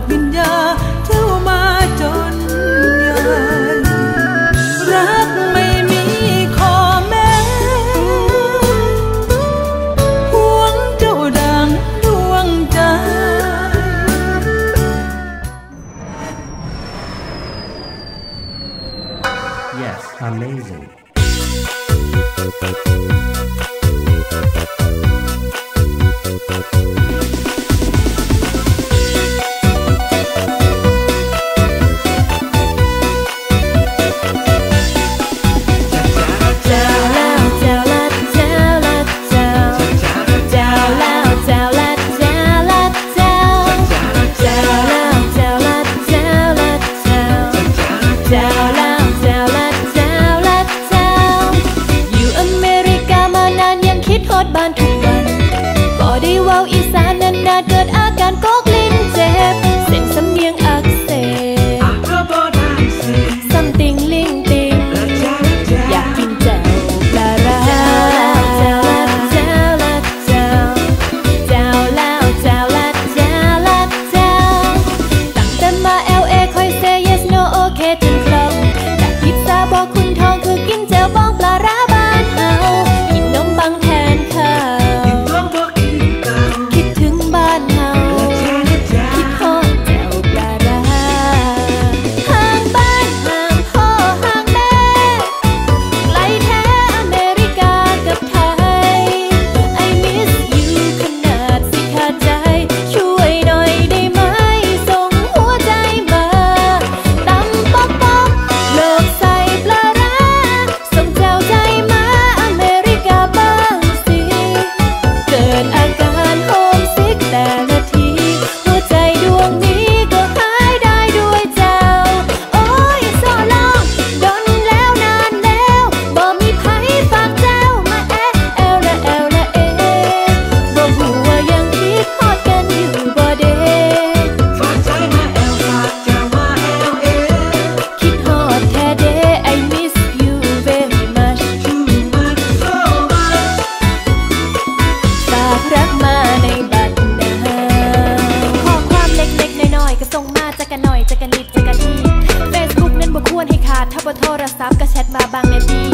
ดวิญญาเจ้ามาจนใหญ่รักไม่มีขอแม้ห่วงเจ้าดังดวงใจ Yes, amazing. Down, อดบ้านทุกวันบ่ได้เว้าอีสานนานๆเกิดอาการก็าทถ้าบนโทรศัพท์ก็แชทมาบางนาที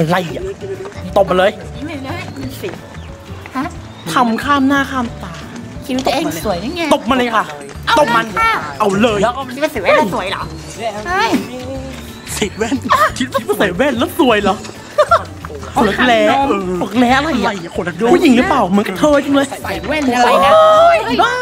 อะไรอะตบมาเลยทำข้ามหน้าข้ามตา คิดว่าตัวเองสวยนี่ไงตบมาเลยค่ะตบมัน เอาเลยแล้วก็คิดว่าสวยแล้วสวยเหรอใช่ใส่แว่นคิดว่าใส่แว่นแล้วสวยเหรอเอาแล้วแล้วแล้วอะไรอะผู้หญิงหรือเปล่าเหมือนกับเธอจังเลยใส่แว่นอะไรนะบ้า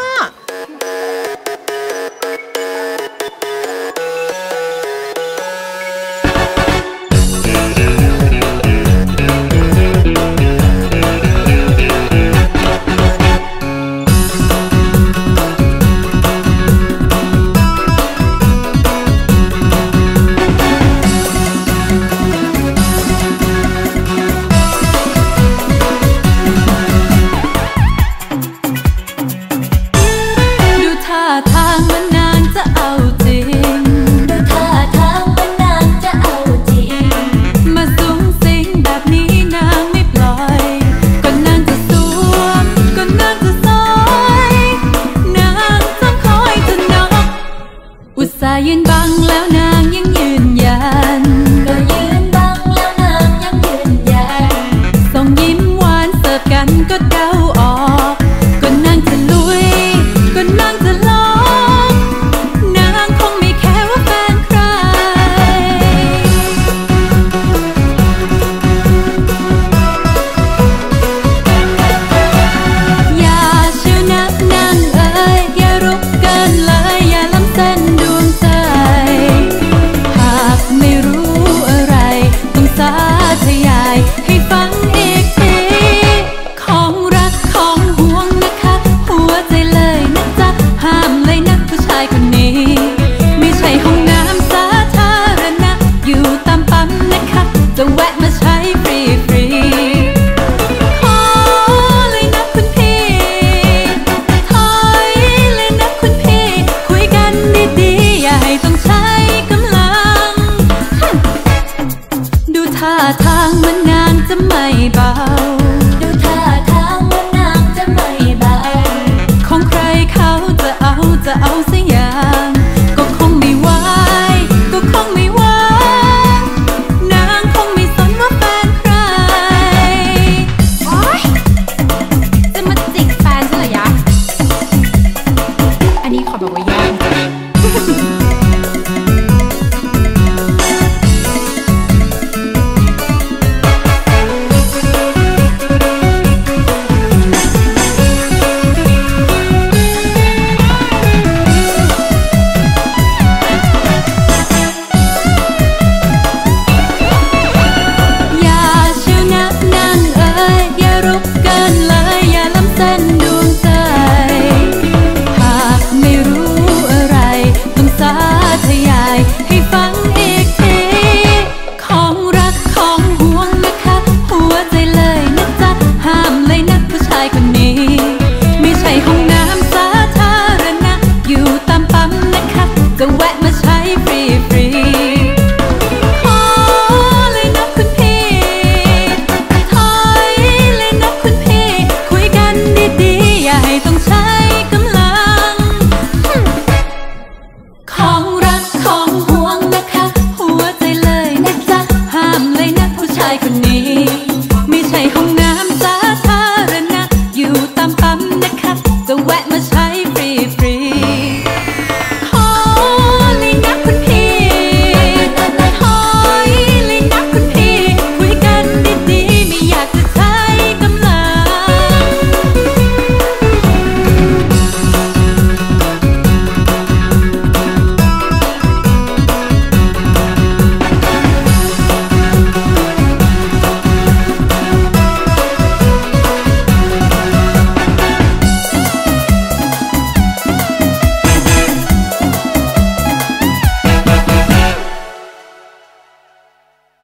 ทยาย